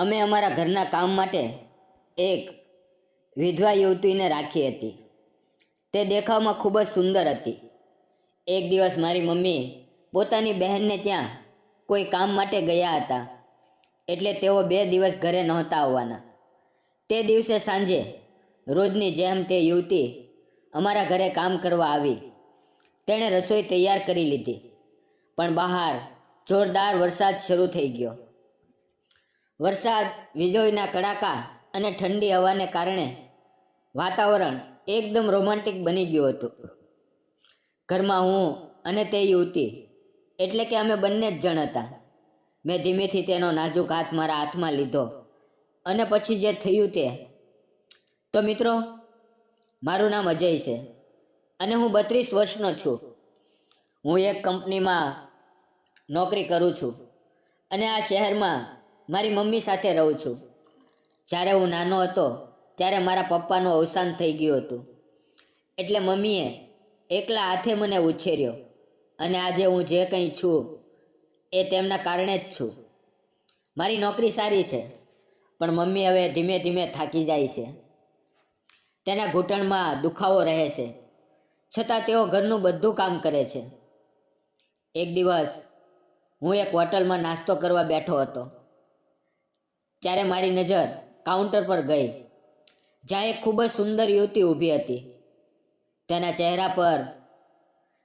અમે અમારા ઘરના કામ માટે એક વિધવા યુવતીને રાખી હતી. તે દેખાવમાં ખૂબ જ સુંદર હતી. એક દિવસ મારી મમ્મી પોતાની બહેનને ત્યાં કોઈ કામ માટે ગયા હતા. એટલે તેઓ બે દિવસ ઘરે નહોતા આવવાના. તે દિવસે સાંજે રોજની જેમ તે યુવતી અમારા ઘરે કામ કરવા આવી. તેણે રસોઈ તૈયાર કરી લીધી. પણ બહાર જોરદાર વરસાદ શરૂ થઈ ગયો. વરસાદ, વીજળીના કડાકા અને ઠંડી હવાને કારણે વાતાવરણ એકદમ રોમાન્ટિક બની ગયું હતું. ઘરમાં હું અને તે યુવતી, એટલે કે અમે બંને જ જણ હતા, મેં ધીમેથી તેનો નાજુક હાથ મારા હાથમાં લીધો અને પછી જે થયું તે. તો મિત્રો, મારું નામ અજય છે અને હું બત્રીસ વર્ષનો છું. હું એક કંપનીમાં નોકરી કરું છું અને આ શહેરમાં મારી મમ્મી સાથે રહું છું. જ્યારે હું નાનો હતો, ત્યારે મારા પપ્પાનું અવસાન થઈ ગયું હતું. એટલે મમ્મીએ એકલા હાથે મને ઉછેર્યો અને આજે હું જે કંઈ છું, એ તેમના કારણે જ છું. મારી નોકરી સારી છે, પણ મમ્મી હવે ધીમે ધીમે થાકી જાય છે. તેના ઘૂંટણમાં દુખાવો રહે છે. છતાં તેઓ ઘરનું બધું કામ કરે છે. એક દિવસ હું એક હોટલમાં નાસ્તો કરવા બેઠો હતો. ત્યારે મારી નજર કાઉન્ટર પર ગઈ, જ્યાં એક ખૂબ જ સુંદર યુવતી ઊભી હતી. તેના ચહેરા પર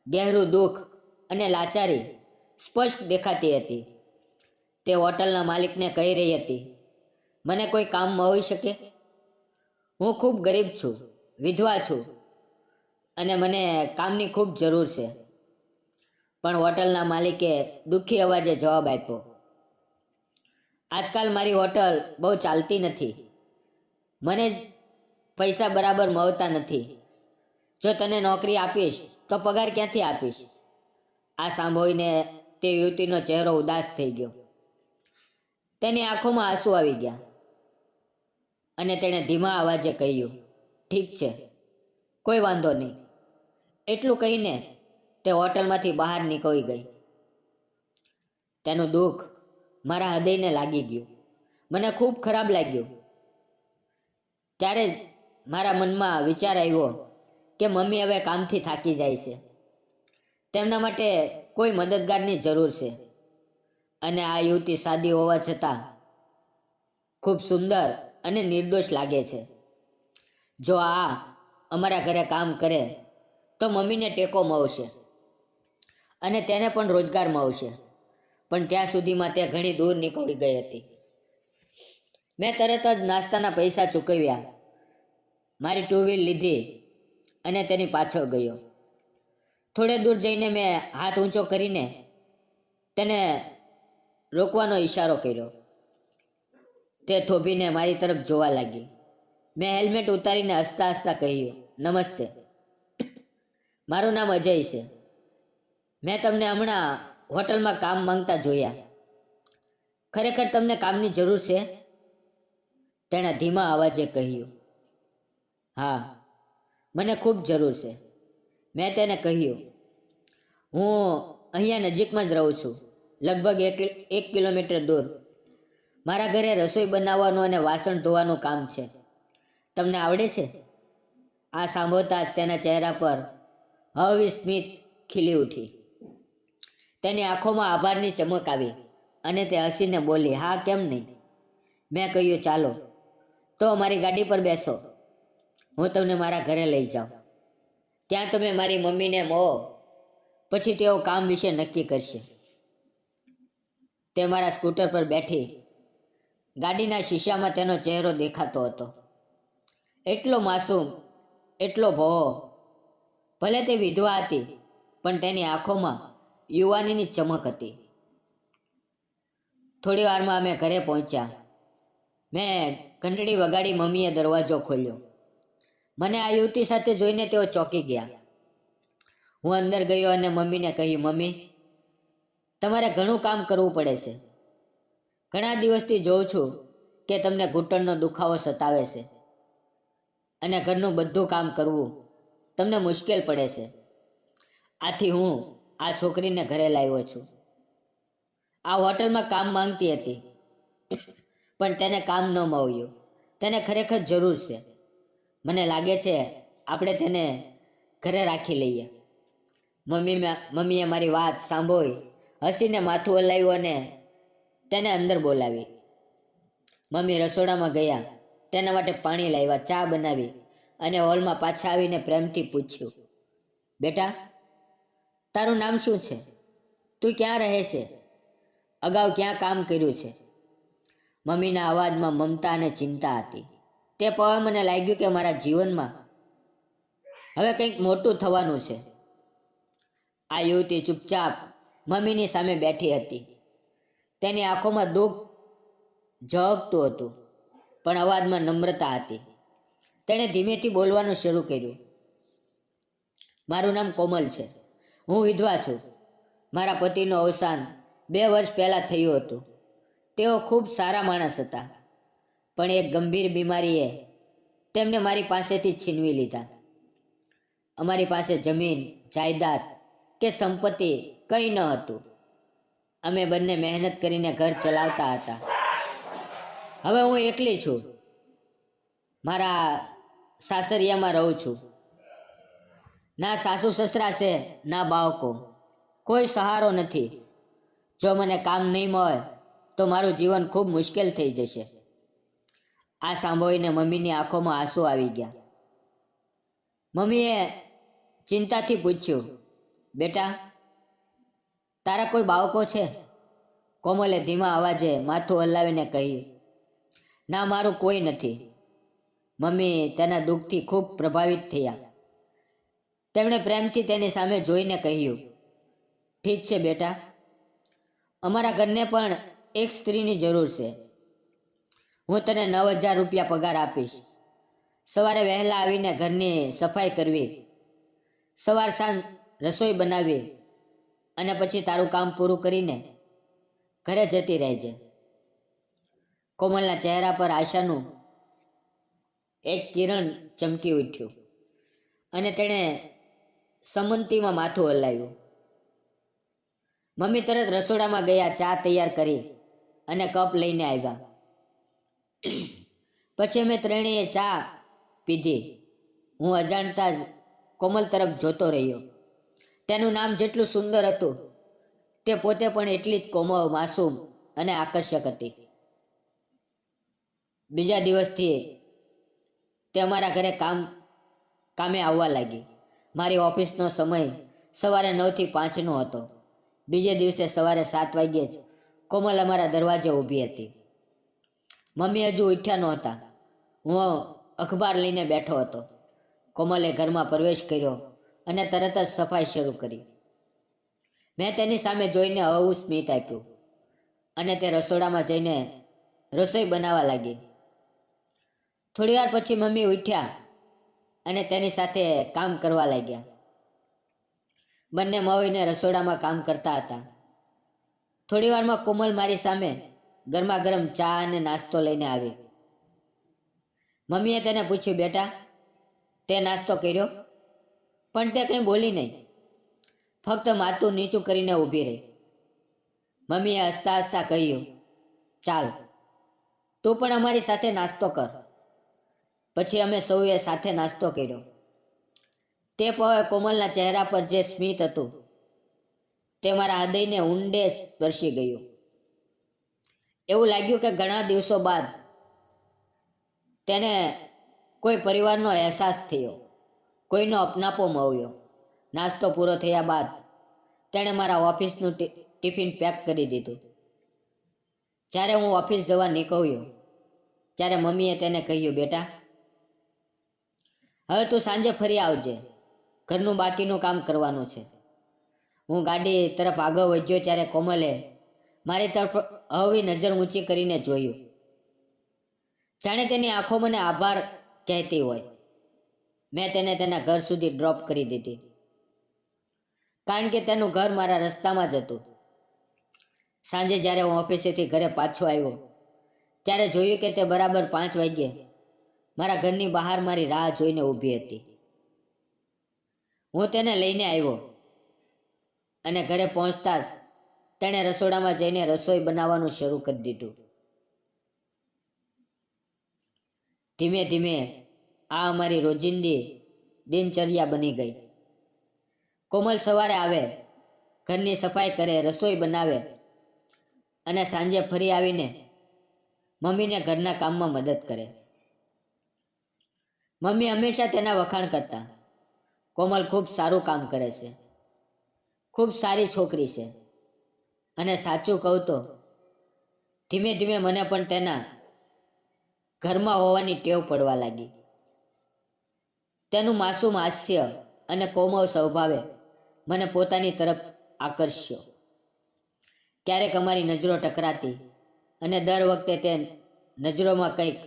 ગહેરું દુઃખ અને લાચારી સ્પષ્ટ દેખાતી હતી. તે હોટલના માલિકને કહી રહી હતી, મને કોઈ કામ હોઈ શકે? હું ખૂબ ગરીબ છું, વિધવા છું અને મને કામની ખૂબ જરૂર છે. પણ હોટલના માલિકે દુઃખી અવાજે જવાબ આપ્યો આજકાલ મારી હોટલ બહુ ચાલતી નથી. મને પૈસા બરાબર મળતા નથી. જો તને નોકરી આપીશ, તો પગાર ક્યાંથી આપીશ? આ સાંભળીને તે યુવતીનો ચહેરો ઉદાસ થઈ ગયો. તેની આંખોમાં આંસુ આવી ગયા અને તેણે ધીમા અવાજે કહ્યું, ઠીક છે, કોઈ વાંધો નહીં. એટલું કહીને તે હોટલમાંથી બહાર નીકળી ગઈ. તેનું દુઃખ મારા હૃદયને લાગી ગયું. મને ખૂબ ખરાબ લાગ્યું. ત્યારે મારા મનમાં વિચાર આવ્યો કે મમ્મી હવે કામથી થાકી જાય છે. તેમના માટે કોઈ મદદગારની જરૂર છે. અને આ યુવતી સાદી હોવા છતાં ખૂબ સુંદર અને નિર્દોષ લાગે છે. જો આ અમારા ઘરે કામ કરે, તો મમ્મીને ટેકો મળશે. અને તેને પણ રોજગાર મળશે. પણ ત્યાં સુધીમાં તે ઘણી દૂર નીકળી ગઈ હતી. મેં તરત જ નાસ્તાના પૈસા ચૂકવ્યા. મારી ટુ વ્હીલ લીધી અને તેની પાછળ ગયો. થોડે દૂર જઈને મેં હાથ ઊંચો કરીને તેને રોકવાનો ઈશારો કર્યો. તે થોભીને મારી તરફ જોવા લાગી. મેં હેલ્મેટ ઉતારીને હસતા હસતા કહ્યું, નમસ્તે. મારું નામ અજય છે. મેં તમને હમણાં હોટલમાં કામ માંગતા જોયા. ખરેખર તમને કામની જરૂર છે? તેણે ધીમા અવાજે કહ્યું. હા, મને ખૂબ જરૂર છે. મેં તેને કહ્યું. હું અહીંયા નજીકમાં જ રહું છું, લગભગ એક એક કિલોમીટર દૂર. મારા ઘરે રસોઈ બનાવવાનું અને વાસણ ધોવાનું કામ છે. તમને આવડે છે? આ સાંભળતા જ તેના ચહેરા પર અવિસ્મિત સ્મિત ખીલી ઉઠી. તેની આંખોમાં આભારની ચમક આવી અને તે હસીને બોલી, હા, કેમ નહીં? મેં કહ્યું, ચાલો, તો મારી ગાડી પર બેસો. હું તમને મારા ઘરે લઈ જાઉં. ત્યાં તમે મારી મમ્મીને મળો પછી તેઓ કામ વિશે નક્કી કરશે. તે મારા સ્કૂટર પર બેઠી ગાડીના શીશામાં તેનો ચહેરો દેખાતો હતો. એટલો માસૂમ, એટલો ભો ભલે તે વિધવા હતી, પણ તેની આંખોમાં યુવાનીની ચમક હતી. થોડી વારમાં અમે ઘરે પહોંચ્યા. મેં ઘંટડી વગાડી મમ્મીએ દરવાજો ખોલ્યો. મને આ યુવતી સાથે જોઈને તેઓ ચોંકી ગયા. હું અંદર ગયો અને મમ્મીને કહ્યું, મમ્મી, તમારે ઘણું કામ કરવું પડે છે. ઘણા દિવસથી જોઉં છું કે તમને ઘૂંટણનો દુખાવો સતાવે છે અને ઘરનું બધું કામ કરવું તમને મુશ્કેલ પડે છે. આથી હું આ છોકરીને ઘરે લાવ્યો છું. આ હોટલમાં કામ માંગતી હતી, પણ તેને કામ ન મળ્યું. તેને ખરેખર જરૂર છે. મને લાગે છે આપણે તેને ઘરે રાખી લઈએ. મમ્મી મમ્મીએ મારી વાત સાંભળી, હસીને માથું હલાવ્યું અને તેને અંદર બોલાવી. મમ્મી રસોડામાં ગયા, તેના માટે પાણી લાવ્યા, ચા બનાવી અને હોલમાં પાછા આવીને પ્રેમથી પૂછ્યું, બેટા તારું નામ શું છે? તું ક્યાં રહે છે? અગાઉ ક્યાં કામ કર્યું છે? મમ્મીના અવાજમાં મમતા અને ચિંતા હતી. તે પવે મને લાગ્યું કે મારા જીવનમાં હવે કંઈક મોટું થવાનું છે. આ યુવતી ચૂપચાપ મમ્મીની સામે બેઠી હતી. તેની આંખોમાં દુઃખ ઝળકતું હતું, પણ અવાજમાં નમ્રતા હતી. તેણે ધીમેથી બોલવાનું શરૂ કર્યું. મારું નામ કોમલ છે. હું વિધવા છું. મારા પતિનું અવસાન બે વર્ષ પહેલાં થયું હતું. તેઓ ખૂબ સારા માણસ હતા. પણ એક ગંભીર બીમારીએ તેમને મારી પાસેથી છીનવી લીધા. અમારી પાસે જમીન, જાયદાદ કે સંપત્તિ કંઈ ન હતું. અમે બંને મહેનત કરીને ઘર ચલાવતા હતા. હવે હું એકલી છું. મારા સાસરિયામાં રહું છું. ના સાસુ સસરા છે, ના બાળકો. કોઈ સહારો નથી. જો મને કામ નહીં મળે, તો મારું જીવન ખૂબ મુશ્કેલ થઈ જશે. આ સાંભળીને મમ્મીની આંખોમાં આંસુ આવી ગયા. મમ્મીએ ચિંતાથી પૂછ્યું, બેટા, તારા કોઈ બાળકો છે? કોમલે ધીમા અવાજે માથું હલાવીને કહ્યું, ના, મારું કોઈ નથી. મમ્મી તેના દુઃખથી ખૂબ પ્રભાવિત થયા. તેમણે પ્રેમથી તેની સામે જોઈને કહ્યું, ઠીક છે બેટા, અમારા ઘરને પણ એક સ્ત્રીની જરૂર છે. હું તને નવ હજાર રૂપિયા પગાર આપીશ. સવારે વહેલા આવીને ઘરની સફાઈ કરવી. સવાર સાંજ રસોઈ બનાવી અને પછી તારું કામ પૂરું કરીને ઘરે જતી રહેજે. કોમલના ચહેરા પર આશાનું એક કિરણ ચમકી ઉઠ્યું અને તેણે સંમતિમાં માથું હલાવ્યું. મમ્મી તરત રસોડામાં ગયા, ચા તૈયાર કરી અને કપ લઈને આવ્યા. પછી અમે ત્રણેય ચા પીધી. હું અજાણતા જ કોમલ તરફ જોતો રહ્યો. તેનું નામ જેટલું સુંદર હતું, તે પોતે પણ એટલી જ કોમળ, માસૂમ અને આકર્ષક હતી. બીજા દિવસથી તે અમારા ઘરે કામ, કામે આવવા લાગી. મારી ઓફિસનો સમય સવારે નવથી પાંચનો હતો. બીજે દિવસે સવારે સાત વાગ્યે જ કોમલ અમારા દરવાજે ઊભી હતી. મમ્મી હજુ ઉઠ્યા નહોતા. હું અખબાર લઈને બેઠો હતો. કોમલે ઘરમાં પ્રવેશ કર્યો અને તરત જ સફાઈ શરૂ કરી. મેં તેની સામે જોઈને હવું સ્મિત આપ્યું અને તે રસોડામાં જઈને રસોઈ બનાવવા લાગી. થોડીવાર પછી મમ્મી ઉઠ્યા અને તેની સાથે કામ કરવા લાગ્યા. બંને મવીને રસોડામાં કામ કરતા હતા. થોડી વારમાં કોમલ મારી સામે ગરમા ગરમ ચા અને નાસ્તો લઈને આવી. મમ્મીએ તેને પૂછ્યું, બેટા, તે નાસ્તો કર્યો? પણ તે કંઈ બોલી નહીં. ફક્ત માથું નીચું કરીને ઊભી રહી. મમ્મીએ હસતા હસતા કહ્યું, ચાલ, તું પણ અમારી સાથે નાસ્તો કર. પછી અમે સૌએ સાથે નાસ્તો કર્યો. તે પવે કોમલના ચહેરા પર જે સ્મિત હતું, તે મારા હૃદયને ઊંડે સ્પર્શી ગયું. એવું લાગ્યું કે ઘણા દિવસો બાદ તેને કોઈ પરિવારનો અહેસાસ થયો, કોઈનો અપનાપો મળ્યો. નાસ્તો પૂરો થયા બાદ તેણે મારા ઓફિસનું ટિફિન પેક કરી દીધું. જ્યારે હું ઓફિસ જવા નીકળ્યો, ત્યારે મમ્મીએ તેને કહ્યું, બેટા હવે તું સાંજે ફરી આવજે. ઘરનું બાકીનું કામ કરવાનું છે. હું ગાડી તરફ આગળ વધ્યો ત્યારે કોમલે મારી તરફ હવી નજર ઊંચી કરીને જોયું. જાણે તેની આંખો મને આભાર કહેતી હોય. મેં તેને તેના ઘર સુધી ડ્રોપ કરી દીધી. કારણ કે તેનું ઘર મારા રસ્તામાં જ હતું. સાંજે જ્યારે હું ઓફિસેથી ઘરે પાછો આવ્યો, ત્યારે જોયું કે તે બરાબર પાંચ વાગ્યે મારા ઘરની બહાર મારી રાહ જોઈને ઊભી હતી. હું તેને લઈને આવ્યો અને ઘરે પહોંચતા તેણે રસોડામાં જઈને રસોઈ બનાવવાનું શરૂ કરી દીધું. ધીમે ધીમે આ અમારી રોજિંદી દિનચર્યા બની ગઈ. કોમલ સવારે આવે, ઘરની સફાઈ કરે, રસોઈ બનાવે અને સાંજે ફરી આવીને મમ્મીને ઘરના કામમાં મદદ કરે. મમ્મી હંમેશા તેના વખાણ કરતા. કોમલ ખૂબ સારું કામ કરે છે. ખૂબ સારી છોકરી છે. અને સાચું કહું તો, ધીમે ધીમે મને પણ તેના ઘરમાં હોવાની ટેવ પડવા લાગી. તેનું માસૂમ હાસ્ય અને કોમળ સ્વભાવે મને પોતાની તરફ આકર્ષ્યો. ક્યારેક અમારી નજરો ટકરાતી અને દર વખતે તે નજરોમાં કંઈક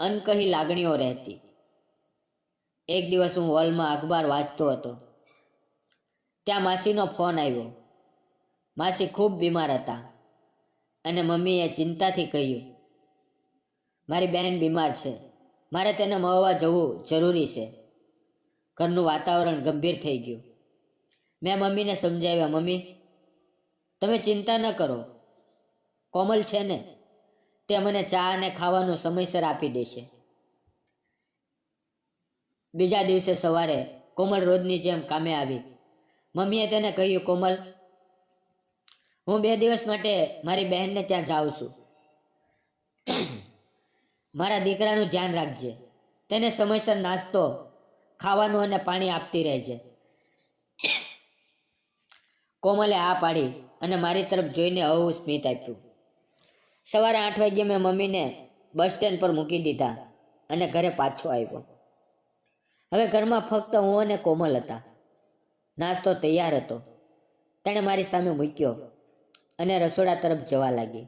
અનકહી લાગણીઓ રહેતી. એક દિવસ હું હોલમાં અખબાર વાંચતો હતો. ત્યાં માસીનો ફોન આવ્યો. માસી ખૂબ બીમાર હતા અને મમ્મીએ ચિંતાથી કહ્યું, મારી બહેન બીમાર છે. મારે તેને મળવા જવું જરૂરી છે. ઘરનું વાતાવરણ ગંભીર થઈ ગયું. મેં મમ્મીને સમજાવ્યા, મમ્મી, તમે ચિંતા ન કરો. કોમલ છે ને, તે મને ચા અને ખાવાનું સમયસર આપી દેશે. બીજા દિવસે સવારે કોમલ રોજની જેમ કામે આવી. મમ્મીએ તેને કહ્યું, કોમલ, હું બે દિવસ માટે મારી બહેનને ત્યાં જાઉં છું. મારા દીકરાનું ધ્યાન રાખજે. તેને સમયસર નાસ્તો, ખાવાનું અને પાણી આપતી રહેજે. કોમલે આ પાડી અને મારી તરફ જોઈને હવું સ્મિત આપ્યું. સવારે આઠ વાગ્યે મેં મમ્મીને બસ સ્ટેન્ડ પર મૂકી દીધા અને ઘરે પાછો આવ્યો. હવે ઘરમાં ફક્ત હું અને કોમલ હતા. નાસ્તો તૈયાર હતો. તેણે મારી સામે મૂક્યો અને રસોડા તરફ જવા લાગી.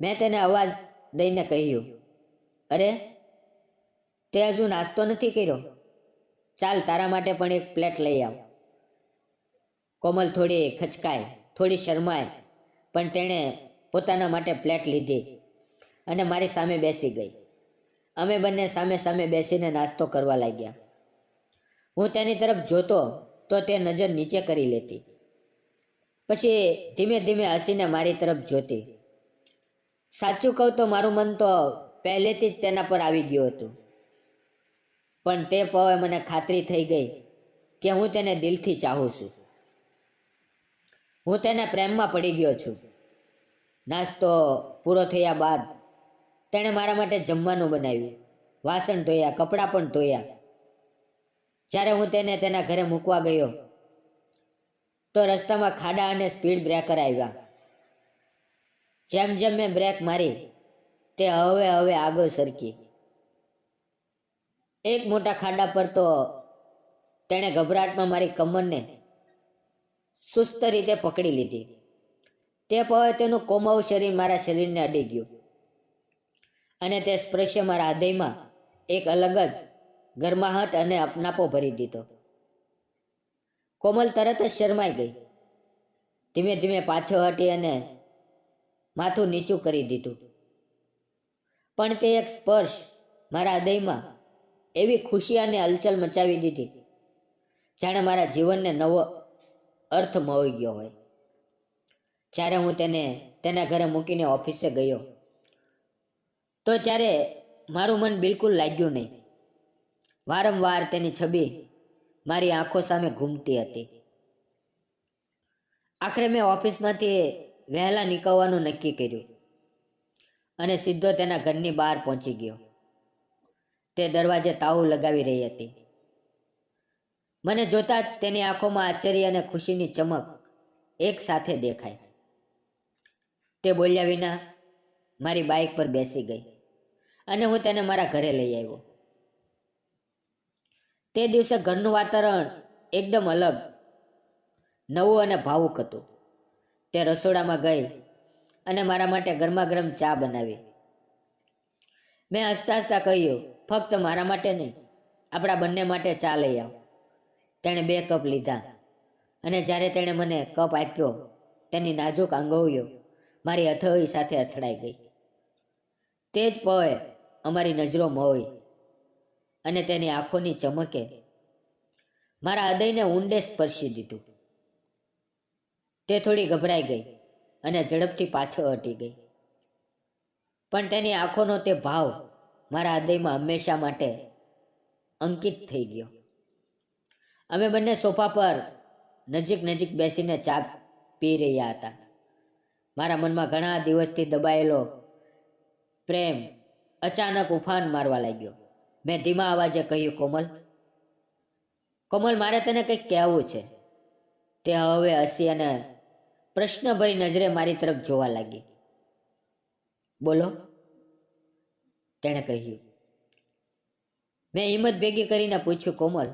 મેં તેને અવાજ દઈને કહ્યું, અરે, તે હજુ નાસ્તો નથી કર્યો. ચાલ તારા માટે પણ એક પ્લેટ લઈ આવ. કોમલ થોડી ખચકાય થોડી શરમાય પણ તેણે પોતાના માટે પ્લેટ લીધી અને મારી સામે બેસી ગઈ. અમે બંને સામે સામે બેસીને નાસ્તો કરવા લાગ્યા. હું તેની તરફ જોતો તો તે નજર નીચે કરી લેતી. પછી ધીમે ધીમે હસીને મારી તરફ જોતી. સાચું કહું તો મારું મન તો પહેલેથી જ તેના પર આવી ગયું હતું. પણ તે પવે મને ખાતરી થઈ ગઈ કે હું તેને દિલથી ચાહું છું. હું તેને પ્રેમમાં પડી ગયો છું. નાસ્તો પૂરો થયા બાદ તેણે મારા માટે જમવાનું બનાવ્યું. વાસણ ધોયા, કપડાં પણ ધોયા. જ્યારે હું તેને તેના ઘરે મૂકવા ગયો, તો રસ્તામાં ખાડા અને સ્પીડ બ્રેકર આવ્યા. જેમ જેમ મેં બ્રેક મારી, તે હવે હવે આગળ સરકી. એક મોટા ખાડા પર તો તેણે ગભરાટમાં મારી કમરને સુસ્ત રીતે પકડી લીધી. તે પહોંચે તેનું કોમાવું શરીર મારા શરીરને અડી ગયું. અને તે સ્પર્શે મારા હૃદયમાં એક અલગ જ ગરમાહટ અને અપનાપો ભરી દીધો. કોમલ તરત જ શરમાઈ ગઈ. ધીમે ધીમે પાછો હટી અને માથું નીચું કરી દીધું. પણ તે એક સ્પર્શ મારા હૃદયમાં એવી ખુશી અને હલચલ મચાવી દીધી, જાણે મારા જીવનને નવો અર્થ મળી ગયો હોય. જ્યારે હું તેને તેના ઘરે મૂકીને ઓફિસે ગયો તો ત્યારે મારું મન બિલકુલ લાગ્યું નહીં. વારંવાર તેની છબી મારી આંખો સામે ઘૂમતી હતી. આખરે મેં ઓફિસમાંથી વહેલા નીકળવાનું નક્કી કર્યું અને સીધો તેના ઘરની બહાર પહોંચી ગયો. તે દરવાજે તાવું લગાવી રહી હતી. મને જોતા જ તેની આંખોમાં આશ્ચર્ય અને ખુશીની ચમક એક સાથે દેખાય તે બોલ્યા વિના મારી બાઇક પર બેસી ગઈ. અને હું તેને મારા ઘરે લઈ આવ્યો. તે દિવસે ઘરનું વાતાવરણ એકદમ અલગ, નવું અને ભાવુક હતું. તે રસોડામાં ગઈ અને મારા માટે ગરમા ગરમ ચા બનાવી. મેં હસતા હસતા કહ્યું, ફક્ત મારા માટે નહીં, આપણા બંને માટે ચા લઈ આવ. તેણે બે કપ લીધા અને જ્યારે તેણે મને કપ આપ્યો, તેની નાજુક આંગળીઓ મારી અથોઈ સાથે અથડાઈ ગઈ. તે જ પવે અમારી નજરો મોય અને તેની આંખોની ચમકે. મારા હૃદયને ઊંડે સ્પર્શી દીધું. તે થોડી ગભરાઈ ગઈ અને ઝડપથી પાછળ હટી ગઈ. પણ તેની આંખોનો તે ભાવ મારા હૃદયમાં હંમેશા માટે અંકિત થઈ ગયો. અમે બંને સોફા પર નજીક નજીક બેસીને ચા પી રહ્યા હતા. મારા મનમાં ઘણા દિવસથી દબાયેલો પ્રેમ અચાનક ઉફાન મારવા લાગ્યો. મેં ધીમા અવાજે કહ્યું, કોમલ કોમલ, મારે તને કંઈક કહેવું છે. તે હવે હસી અને પ્રશ્નભરી નજરે મારી તરફ જોવા લાગી. બોલો. તેણે કહ્યું. મેં હિંમત ભેગી કરીને પૂછ્યું, કોમલ,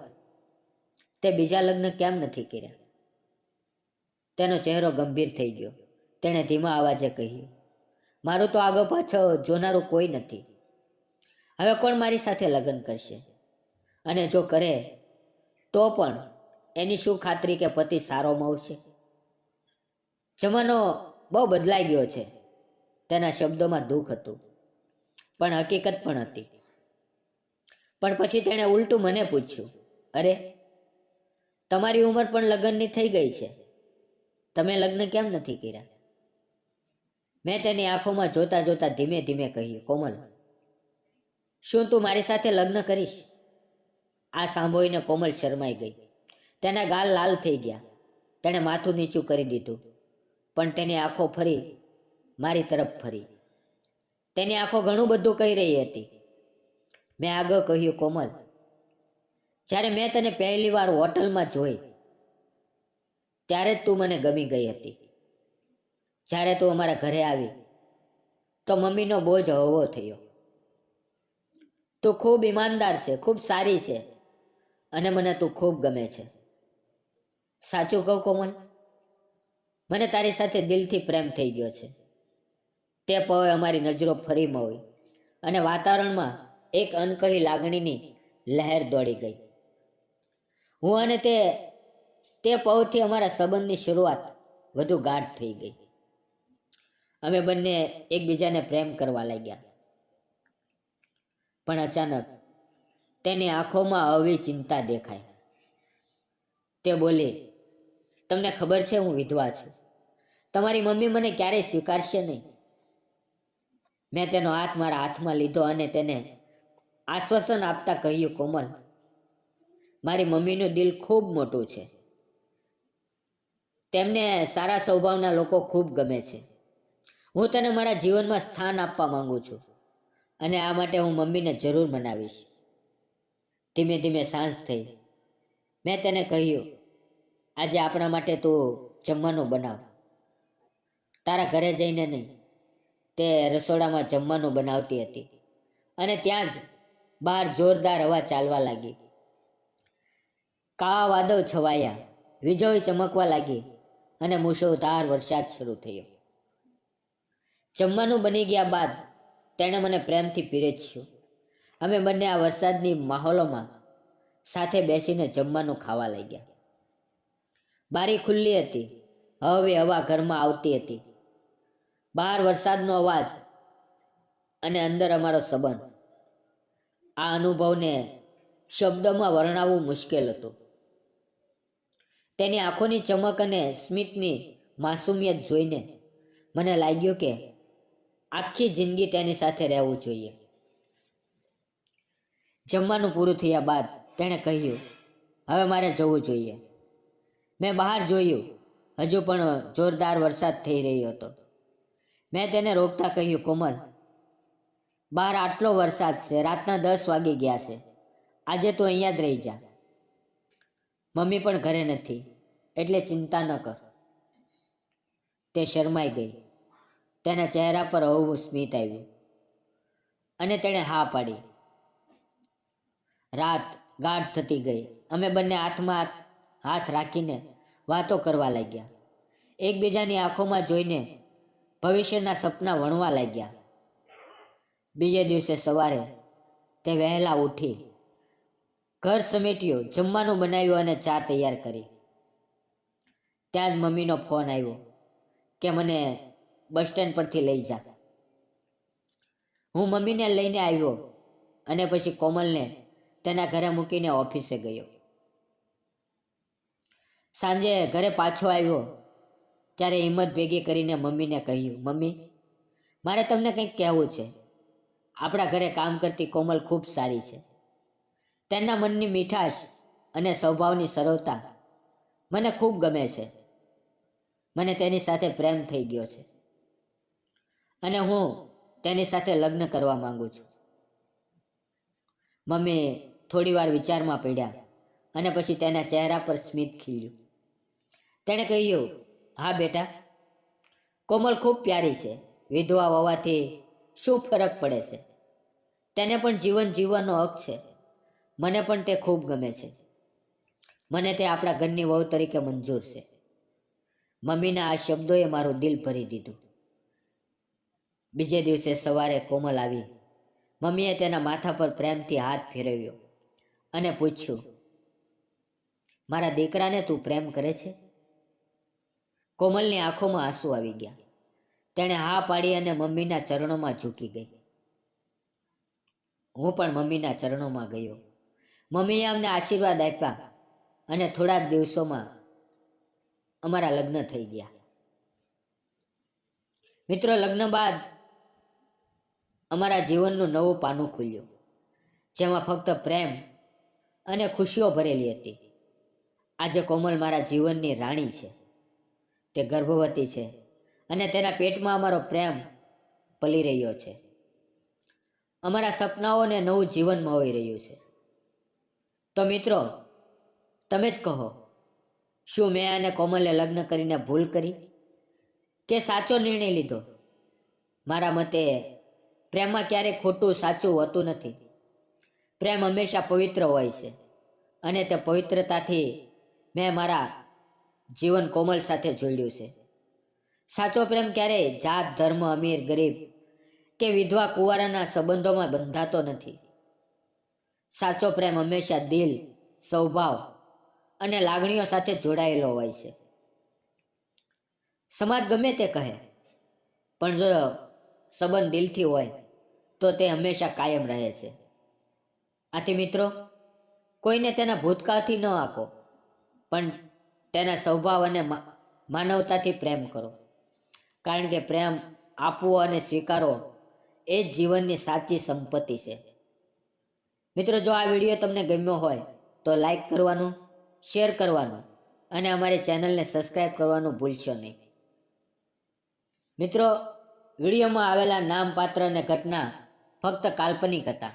તે બીજા લગ્ન કેમ નથી કર્યા? તેનો ચહેરો ગંભીર થઈ ગયો. તેણે ધીમા અવાજે કહ્યું, મારું તો આગળ પાછળ જોનારું કોઈ નથી. હવે કોણ મારી સાથે લગ્ન કરશે? અને જો કરે, તો પણ એની શું ખાતરી કે પતિ સારો મળશે જમાનો બહુ બદલાઈ ગયો છે. તેના શબ્દોમાં દુઃખ હતું. પણ હકીકત પણ હતી. પણ પછી તેણે ઉલટું મને પૂછ્યું, અરે, તમારી ઉંમર પણ લગ્નની થઈ ગઈ છે. તમે લગ્ન કેમ નથી કર્યા? મેં તેની આંખોમાં જોતા જોતા ધીમે ધીમે કહ્યું, કોમલ શું તું મારી સાથે લગ્ન કરીશ? આ સાંભળીને કોમલ શરમાઈ ગઈ. તેના ગાલ લાલ થઈ ગયા. તેણે માથું નીચું કરી દીધું. પણ તેની આંખો ફરી, મારી તરફ ફરી. તેની આંખો ઘણું બધું કહી રહી હતી. મેં આગળ કહ્યું, કોમલ, જ્યારે મેં તને પહેલી વાર હોટલમાં જોઈ, ત્યારે જ તું મને ગમી ગઈ હતી. જ્યારે તું અમારા ઘરે આવી, તો મમ્મીનો બોજ હળવો થયો. તું ખૂબ ઈમાનદાર છે, ખૂબ સારી છે અને મને તું ખૂબ ગમે છે. સાચું કહું કોમલ? મને તારી સાથે દિલથી પ્રેમ થઈ ગયો છે. તે પવે અમારી નજરો ફરી મળી અને વાતાવરણમાં એક અનકહી લાગણીની લહેર દોડી ગઈ. હું અને તે તે પવથી અમારા સંબંધની શરૂઆત વધુ ગાઢ થઈ ગઈ. અમે બંને એકબીજાને પ્રેમ કરવા લાગ્યા. પણ અચાનક તેની આંખોમાં આવી ચિંતા દેખાય તે બોલી, તમને ખબર છે હું વિધવા છું. તમારી મમ્મી મને ક્યારેય સ્વીકારશે નહીં. મેં તેનો હાથ મારા હાથમાં લીધો અને તેને આશ્વાસન આપતા કહ્યું, કોમલ, મારી મમ્મીનું દિલ ખૂબ મોટું છે. તેમને સારા સ્વભાવના લોકો ખૂબ ગમે છે. હું તેને મારા જીવનમાં સ્થાન આપવા માંગુ છું. અને આ માટે હું મમ્મીને જરૂર મનાવીશ. ધીમે ધીમે સાંજ થઈ. મેં તેને કહ્યું, આજે આપણા માટે તું જમવાનું બનાવ. તારા ઘરે જઈને નહીં, તે રસોડામાં જમવાનું બનાવતી હતી. અને ત્યાં જ બહાર જોરદાર હવા ચાલવા લાગી. કાળા વાદળ છવાયા, વીજળી ચમકવા લાગી અને મુશળધાર વરસાદ શરૂ થયો. જમવાનું બની ગયા બાદ તેણે મને પ્રેમથી પીરેચ્યું. અમે બંને આ વરસાદની માહોલોમાં સાથે બેસીને જમવાનું ખાવા લાગ્યા. બારી ખુલ્લી હતી. હવે હવા ઘરમાં આવતી હતી. બહાર વરસાદનો અવાજ અને અંદર અમારો સંબંધ. આ અનુભવને શબ્દોમાં વર્ણવવું મુશ્કેલ હતું. તેની આંખોની ચમક અને સ્મિતની માસુમિયત જોઈને મને લાગ્યું કે આખી જિંદગી તેની સાથે રહેવું જોઈએ. જમવાનું પૂરું થયા બાદ તેણે કહ્યું, હવે મારે જવું જોઈએ. મેં બહાર જોયું, હજુ પણ જોરદાર વરસાદ થઈ રહ્યો હતો. મેં તેને રોકતા કહ્યું, કોમલ, બહાર આટલો વરસાદ છે, રાતના દસ વાગી ગયા છે. આજે તું અહીંયા જ રહી જા. મમ્મી પણ ઘરે નથી, એટલે ચિંતા ન કર. તે શરમાઈ ગઈ. તેના ચહેરા પર હવું સ્મિત આવ્યું અને તેણે હા પાડી. રાત ગાઢ થતી ગઈ. અમે બંને હાથમાં હાથ રાખીને વાતો કરવા લાગ્યા. એકબીજાની આંખોમાં જોઈને ભવિષ્યના સપના વણવા લાગ્યા. બીજે દિવસે સવારે તે વહેલા ઉઠી ઘર સમેટ્યો, જમવાનું બનાવ્યું અને ચા તૈયાર કરી. ત્યાં જ મમ્મીનો ફોન આવ્યો કે મને બસ સ્ટેન્ડ પરથી લઈ જા. હું મમ્મીને લઈને આવ્યો અને પછી કોમલને તેના ઘરે મૂકીને ઓફિસે ગયો. સાંજે ઘરે પાછો આવ્યો ત્યારે હિંમત ભેગી કરીને મમ્મીને કહ્યું, મમ્મી, મારે તમને કંઈક કહેવું છે. આપણા ઘરે કામ કરતી કોમલ ખૂબ સારી છે. તેના મનની મીઠાશ અને સ્વભાવની સરળતા મને ખૂબ ગમે છે. મને તેની સાથે પ્રેમ થઈ ગયો છે. અને હું તેની સાથે લગ્ન કરવા માંગુ છું. મમ્મી થોડી વાર વિચારમાં પડ્યા અને પછી તેના ચહેરા પર સ્મિત ખીલ્યું. તેણે કહ્યું, હા બેટા, કોમલ ખૂબ પ્યારી છે. વિધવા હોવાથી શું ફરક પડે છે? તેને પણ જીવન જીવવાનો હક છે. મને પણ તે ખૂબ ગમે છે. મને તે આપણા ઘરની વહુ તરીકે મંજૂર છે. મમ્મીના આ શબ્દોએ મારું દિલ ભરી દીધું. બીજે દિવસે સવારે કોમલ આવી. મમ્મીએ તેના માથા પર પ્રેમથી હાથ ફેરવ્યો અને પૂછ્યું, મારા દીકરાને તું પ્રેમ કરે છે? કોમલની આંખોમાં આંસુ આવી ગયા. તેણે હા પાડી અને મમ્મીના ચરણોમાં ઝૂકી ગઈ. હું પણ મમ્મીના ચરણોમાં ગયો. મમ્મીએ અમને આશીર્વાદ આપ્યા અને થોડા જ દિવસોમાં અમારા લગ્ન થઈ ગયા. મિત્રો, લગ્ન બાદ અમારા જીવનનું નવું પાનું ખુલ્યું, જેમાં ફક્ત પ્રેમ અને ખુશીઓ ભરેલી હતી. આજે કોમલ મારા જીવનની રાણી છે, તે ગર્ભવતી છે અને તેના પેટમાં અમારો પ્રેમ પલી રહ્યો છે. અમારા સપનાઓને નવું જીવન મળી રહ્યું છે. તો મિત્રો, તમે જ કહો, શું મેં અને કોમલે લગ્ન કરીને ભૂલ કરી કે સાચો નિર્ણય લીધો? મારા મતે પ્રેમમાં ક્યારેય ખોટું સાચું હોતું નથી. પ્રેમ હંમેશા પવિત્ર હોય છે. અને તે પવિત્રતાથી મેં મારા જીવન કોમલ સાથે જોડ્યું છે. સાચો પ્રેમ ક્યારેય જાત, ધર્મ, અમીર, ગરીબ કે વિધવા, કુંવારાના સંબંધોમાં બંધાતો નથી. સાચો પ્રેમ હંમેશા દિલ, સ્વભાવ અને લાગણીઓ સાથે જોડાયેલો હોય છે. સમાજ ગમે તે કહે, પણ જો સંબંધ દિલથી હોય તો તે હંમેશા કાયમ રહે છે. આથી મિત્રો, કોઈને તેના ભૂતકાળથી ન આંકો પણ તેના સ્વભાવ અને માનવતાથી પ્રેમ કરો. કારણ કે પ્રેમ આપવો અને સ્વીકારો એ જ જીવનની સાચી સંપત્તિ છે. મિત્રો, જો આ વીડિયો તમને ગમ્યો હોય, તો લાઈક કરવાનું, શેર કરવાનું અને અમારી ચેનલને સબસ્ક્રાઈબ કરવાનું ભૂલશો નહીં. મિત્રો, વિડીયોમાં આવેલા નામપાત્ર અને ઘટના ફક્ત કાલ્પનિક હતા.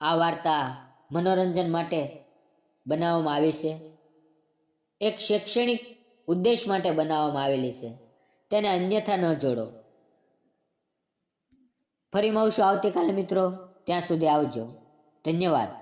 આ વાર્તા મનોરંજન માટે બનાવવામાં આવી છે. એક શૈક્ષણિક ઉદ્દેશ માટે બનાવવામાં આવેલી છે. તેને અન્યથા ન જોડો. ફરી મળશું આવતીકાલે મિત્રો. ત્યાં સુધી આવજો. ધન્યવાદ.